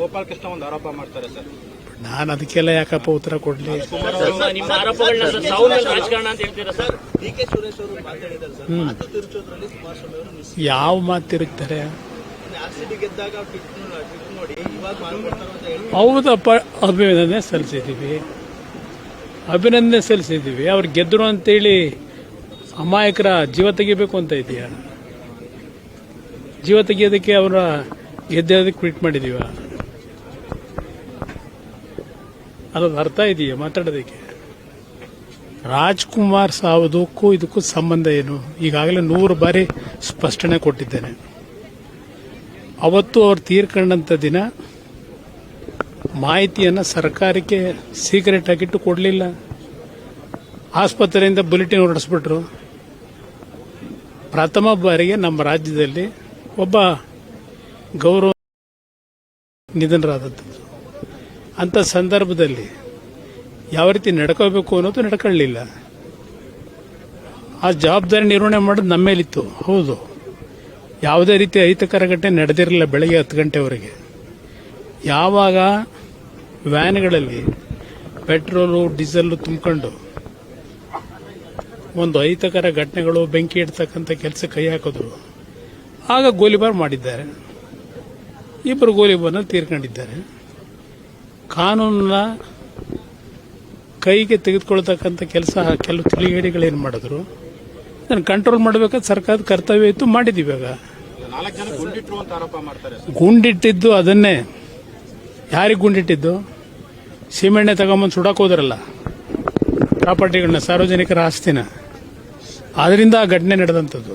ಗೋಪಾಲಕೃಷ್ಣ ಒಂದು ಆರೋಪ ಮಾಡ್ತಾರೆ ಸರ್. ನಾನು ಅದಕ್ಕೆಲ್ಲ ಯಾಕಪ್ಪ ಉತ್ತರ ಕೊಡ್ಲಿ? ನಿಮ್ಮ ಆರೋಪಗಳನ್ನ ಸರ್ ಸಾವುನಲ್ಲಿ ರಾಜಕಾರಣ ಅಂತ ಹೇಳ್ತೀರಾ ಸರ್? ಡಿ ಕೆ ಸುರೇಶ್ ಅವರು ಮಾತಾಡಿದ್ದಾರೆ ಸರ್. ಮಾತು ತಿರುಚೋದ್ರಲ್ಲಿ ಕುಮಾರಸ್ವಾಮಿ ಅವರು ಮಿಸ್ ಯಾವ ಮಾತು ತಿರುಗ್ತಾರೆ? ಆರ್ ಸಿ ಡಿ ಗೆದ್ದಾಗ ಟ್ವಿಟ್ ಟ್ವಿಟ್ ನೋಡಿ ಇವಾಗ ಮಾಡ್ಕೊಡ್ತಾರೆ ಅಂತ ಹೇಳಿ. ಹೌದಪ್ಪ ಅಭಿನಂದನೆ ಸಲ್ಲಿಸಿದ್ದೀವಿ. ಅಭಿನಂದನೆ ಸಲ್ಲಿಸಿದ್ದೀವಿ. ಅವ್ರು ಗೆದ್ರು ಅಂತೇಳಿ ಅಮಾಯಕರ ಜೀವ ತೆಗಿಬೇಕು ಅಂತ ಇದೆಯಾ? ಜೀವ ತೆಗಿಯೋದಕ್ಕೆ ಅವರ ಗೆದ್ದೋದಕ್ಕೆ ಟ್ವೀಟ್ ಮಾಡಿದೀವ? ಅದೊಂದು ಅರ್ಥ ಇದೆಯಾ ಮಾತಾಡೋದಕ್ಕೆ? ರಾಜ್ಕುಮಾರ್ ಸಾವುದಕ್ಕೂ ಇದಕ್ಕೂ ಸಂಬಂಧ ಏನು? ಈಗಾಗಲೇ ನೂರು ಬಾರಿ ಸ್ಪಷ್ಟನೆ ಕೊಟ್ಟಿದ್ದೇನೆ. ಅವತ್ತು ಅವ್ರು ತೀರ್ಕೊಂಡಂಥ ದಿನ ಮಾಹಿತಿಯನ್ನು ಸರ್ಕಾರಕ್ಕೆ ಸೀಕ್ರೆಟ್ ಆಗಿಟ್ಟು ಕೊಡಲಿಲ್ಲ. ಆಸ್ಪತ್ರೆಯಿಂದ ಬುಲೆಟಿನ್ ಹೊರಡಿಸ್ಬಿಟ್ರು. ಪ್ರಥಮ ಬಾರಿಗೆ ನಮ್ಮ ರಾಜ್ಯದಲ್ಲಿ ಒಬ್ಬ ಗೌರವ ನಿಧನರಾದದ್ದು. ಅಂಥ ಸಂದರ್ಭದಲ್ಲಿ ಯಾವ ರೀತಿ ನಡ್ಕೋಬೇಕು ಅನ್ನೋದು ನಡ್ಕೊಳ್ಳಲಿಲ್ಲ ಆ ಜವಾಬ್ದಾರಿ ನಿರ್ವಹಣೆ ಮಾಡೋದು ನಮ್ಮ ಮೇಲಿತ್ತು ಹೌದು. ಯಾವುದೇ ರೀತಿ ಅಹಿತಕರ ಘಟನೆ ನಡೆದಿರಲಿಲ್ಲ ಬೆಳಗ್ಗೆ ಹತ್ತು ಗಂಟೆವರೆಗೆ. ಯಾವಾಗ ವ್ಯಾನ್ಗಳಲ್ಲಿ ಪೆಟ್ರೋಲು ಡೀಸೆಲ್ ತುಂಬಿಕೊಂಡು ಒಂದು ಅಹಿತಕರ ಘಟನೆಗಳು ಬೆಂಕಿ ಇಡ್ತಕ್ಕಂಥ ಕೆಲಸ ಕೈ ಹಾಕಿದ್ರು, ಆಗ ಗೋಲಿಬಾರ್ ಮಾಡಿದ್ದಾರೆ. ಇಬ್ಬರು ಗೋಲಿಬಾರ್ನ ತೀರ್ಕೊಂಡಿದ್ದಾರೆ. ಕಾನೂನನ್ನ ಕೈಗೆ ತೆಗೆದುಕೊಳ್ತಕ್ಕಂಥ ಕೆಲಸ ಕೆಲವು ತಿಳಿಗೇಡಿಗಳೇನು ಮಾಡಿದ್ರು ಅದನ್ನು ಕಂಟ್ರೋಲ್ ಮಾಡಬೇಕಾದ ಸರ್ಕಾರದ ಕರ್ತವ್ಯ ಇತ್ತು ಮಾಡಿದ್ದೀವಿ ಇವಾಗ ನಾಲ್ಕು ಜನ ಗುಂಡಿಟ್ರು ಅಂತ ಆರೋಪ ಮಾಡ್ತಾರೆ ಸರ್. ಗುಂಡಿಟ್ಟಿದ್ದು ಅದನ್ನೇ. ಯಾರಿಗೆ ಗುಂಡಿಟ್ಟಿದ್ದು? ಸೀಮೆಣ್ಣೆ ತಗೊಂಬಂದು ಸುಡಾಕೋದ್ರಲ್ಲ ಹೋದ್ರಲ್ಲ ಪ್ರಾಪರ್ಟಿಗಳನ್ನ ಸಾರ್ವಜನಿಕರ ಆಸ್ತಿನ. ಅದರಿಂದ ಆ ಘಟನೆ ನಡೆದಂಥದ್ದು.